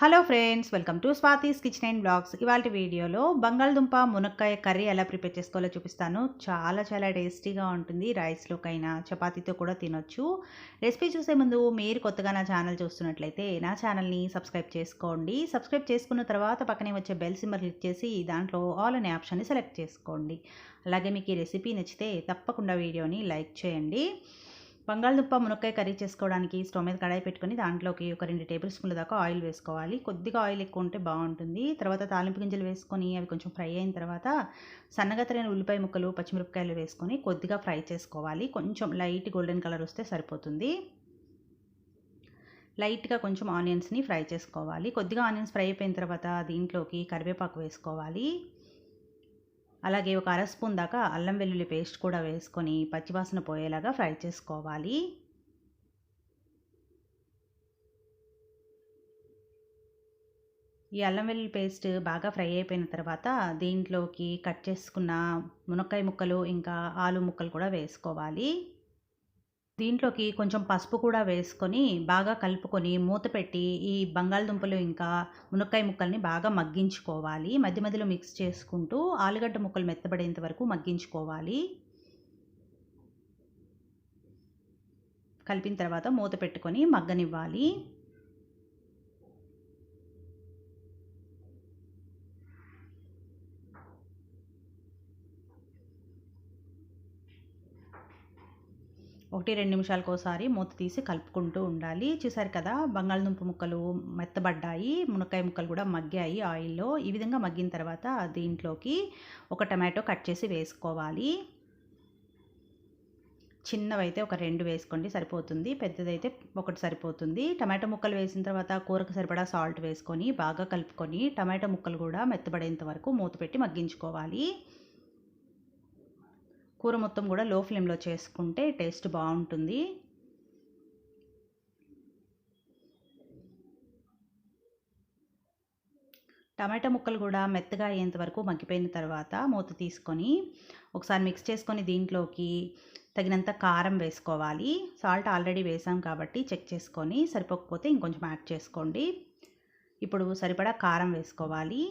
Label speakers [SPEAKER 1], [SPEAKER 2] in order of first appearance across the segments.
[SPEAKER 1] Hello friends welcome to Swathi's kitchen and blogs. ఇవాళ వీడియోలో బంగాళదుంప మునక్కాయ కర్రీ ఎలా ప్రిపేర్ చేసుకోవాలో చూపిస్తాను. చాలా చాలా టేస్టీగా ఉంటుంది. రైస్లోకైనా చపాతీతో కూడా తినొచ్చు. రెసిపీ చూసే ముందు మీరు కొత్తగా నా ఛానల్ చూస్తున్నట్లయితే నా ఛానల్ని సబ్స్క్రైబ్ చేసుకోండి. సబ్స్క్రైబ్ చేసుకున్న తర్వాత పక్కనే వచ్చే బెల్ సింబల్ క్లిక్ చేసి దాంట్లో ఆల్ అనే ఆప్షన్ని సెలెక్ట్ చేసుకోండి. అలాగే మీకు ఈ రెసిపీ నచ్చితే తప్పకుండా వీడియోని లైక్ చేయండి. బంగాళదుంప మునక్కాయ కర్రీ చేసుకోవడానికి స్టవ్ మీద కడాయి పెట్టుకొని దాంట్లోకి ఒక రెండు టేబుల్ స్పూన్ల దాకా ఆయిల్ వేసుకోవాలి. కొద్దిగా ఆయిల్ ఎక్కువ ఉంటే బాగుంటుంది. తర్వాత తాలింపు గింజలు వేసుకొని అవి కొంచెం ఫ్రై అయిన తర్వాత సన్నగా తరిగిన ఉల్లిపాయ ముక్కలు పచ్చిమిరపకాయలు వేసుకొని కొద్దిగా ఫ్రై చేసుకోవాలి. కొంచెం లైట్ గోల్డెన్ కలర్ వస్తే సరిపోతుంది. లైట్గా కొంచెం ఆనియన్స్ని ఫ్రై చేసుకోవాలి. కొద్దిగా ఆనియన్స్ ఫ్రై అయిపోయిన తర్వాత దీంట్లోకి కరివేపాకు వేసుకోవాలి. అలాగే ఒక అర స్పూన్ దాకా అల్లం వెల్లుల్లి పేస్ట్ కూడా వేసుకొని పచ్చివాసన పోయేలాగా ఫ్రై చేసుకోవాలి. ఈ అల్లం వెల్లుల్లి పేస్ట్ బాగా ఫ్రై అయిపోయిన తర్వాత దీంట్లోకి కట్ చేసుకున్న మునక్కాయ ముక్కలు ఇంకా ఆలు ముక్కలు కూడా వేసుకోవాలి. దీంట్లోకి కొంచెం పసుపు కూడా వేసుకొని బాగా కలుపుకొని మూత పెట్టి ఈ బంగాళదుంపలు ఇంకా మునక్కాయ ముక్కల్ని బాగా మగ్గించుకోవాలి. మధ్య మధ్యలో మిక్స్ చేసుకుంటూ ఆలుగడ్డ ముక్కలు మెత్తబడేంత వరకు మగ్గించుకోవాలి. కలిపిన తర్వాత మూత పెట్టుకొని మగ్గనివ్వాలి. ఒకటి రెండు నిమిషాలకు ఒకసారి మూత తీసి కలుపుకుంటూ ఉండాలి. చూసారు కదా బంగాళదుంప ముక్కలు మెత్తబడ్డాయి మునక్కాయ ముక్కలు కూడా మగ్గాయి ఆయిల్లో. ఈ విధంగా మగ్గిన తర్వాత దీంట్లోకి ఒక టమాటో కట్ చేసి వేసుకోవాలి. చిన్నవైతే ఒక రెండు వేసుకోండి సరిపోతుంది. పెద్దదైతే ఒకటి సరిపోతుంది. టమాటో ముక్కలు వేసిన తర్వాత కూరకు సరిపడా సాల్ట్ వేసుకొని బాగా కలుపుకొని టమాటో ముక్కలు కూడా మెత్తబడేంత వరకు మూత పెట్టి మగ్గించుకోవాలి. కూర మొత్తం కూడా లో ఫ్లేమ్లో చేసుకుంటే టేస్ట్ బాగుంటుంది. టమాటా ముక్కలు కూడా మెత్తగా అయ్యేంత వరకు మగ్గిపోయిన తర్వాత మూత తీసుకొని ఒకసారి మిక్స్ చేసుకొని దీంట్లోకి తగినంత కారం వేసుకోవాలి. సాల్ట్ ఆల్రెడీ వేసాం కాబట్టి చెక్ చేసుకొని సరిపోకపోతే ఇంకొంచెం యాడ్ చేసుకోండి. ఇప్పుడు సరిపడా కారం వేసుకోవాలి.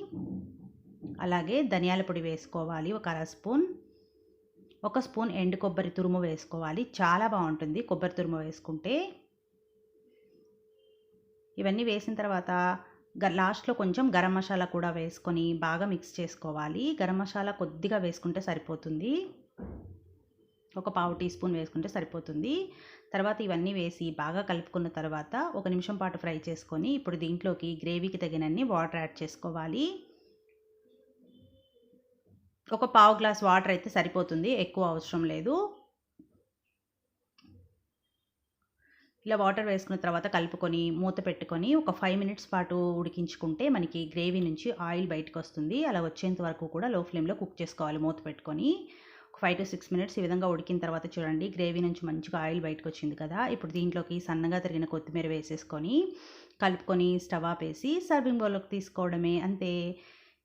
[SPEAKER 1] అలాగే ధనియాల పొడి వేసుకోవాలి ఒక అర స్పూన్. ఒక స్పూన్ ఎండు కొబ్బరి తురుము వేసుకోవాలి. చాలా బాగుంటుంది కొబ్బరి తురుము వేసుకుంటే. ఇవన్నీ వేసిన తర్వాత లాస్ట్లో కొంచెం గరం మసాలా కూడా వేసుకొని బాగా మిక్స్ చేసుకోవాలి. గరం మసాలా కొద్దిగా వేసుకుంటే సరిపోతుంది. ఒక పావు టీ స్పూన్ వేసుకుంటే సరిపోతుంది. తర్వాత ఇవన్నీ వేసి బాగా కలుపుకున్న తర్వాత ఒక నిమిషం పాటు ఫ్రై చేసుకొని ఇప్పుడు దీంట్లోకి గ్రేవీకి తగినన్ని వాటర్ యాడ్ చేసుకోవాలి. ఒక పావు గ్లాస్ వాటర్ అయితే సరిపోతుంది ఎక్కువ అవసరం లేదు. ఇలా వాటర్ వేసుకున్న తర్వాత కలుపుకొని మూత పెట్టుకొని ఒక ఫైవ్ మినిట్స్ పాటు ఉడికించుకుంటే మనకి గ్రేవీ నుంచి ఆయిల్ బయటకు వస్తుంది. అలా వచ్చేంత వరకు కూడా లో ఫ్లేమ్లో కుక్ చేసుకోవాలి మూత పెట్టుకొని. ఒక ఫైవ్ టు సిక్స్ మినిట్స్ ఈ విధంగా ఉడికిన తర్వాత చూడండి గ్రేవీ నుంచి మంచిగా ఆయిల్ బయటకు వచ్చింది కదా. ఇప్పుడు దీంట్లోకి సన్నగా తరిగిన కొత్తిమీర వేసేసుకొని కలుపుకొని స్టవ్ ఆపేసి సర్వింగ్ బౌల్లోకి తీసుకోవడమే అంతే.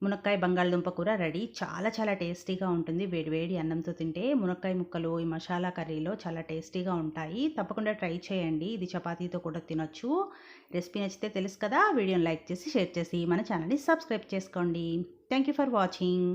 [SPEAKER 1] మునక్కాయ బంగాళదుంప కూర రెడీ. చాలా చాలా టేస్టీగా ఉంటుంది. వేడివేడి అన్నంతో తింటే మునక్కాయ ముక్కలు ఈ మసాలా కర్రీలో చాలా టేస్టీగా ఉంటాయి. తప్పకుండా ట్రై చేయండి. ఇది చపాతీతో కూడా తినొచ్చు. రెసిపీ నచ్చితే తెలుసు కదా? వీడియోని లైక్ చేసి షేర్ చేసి మన ఛానల్ని సబ్స్క్రైబ్ చేసుకోండి. Thank you for watching.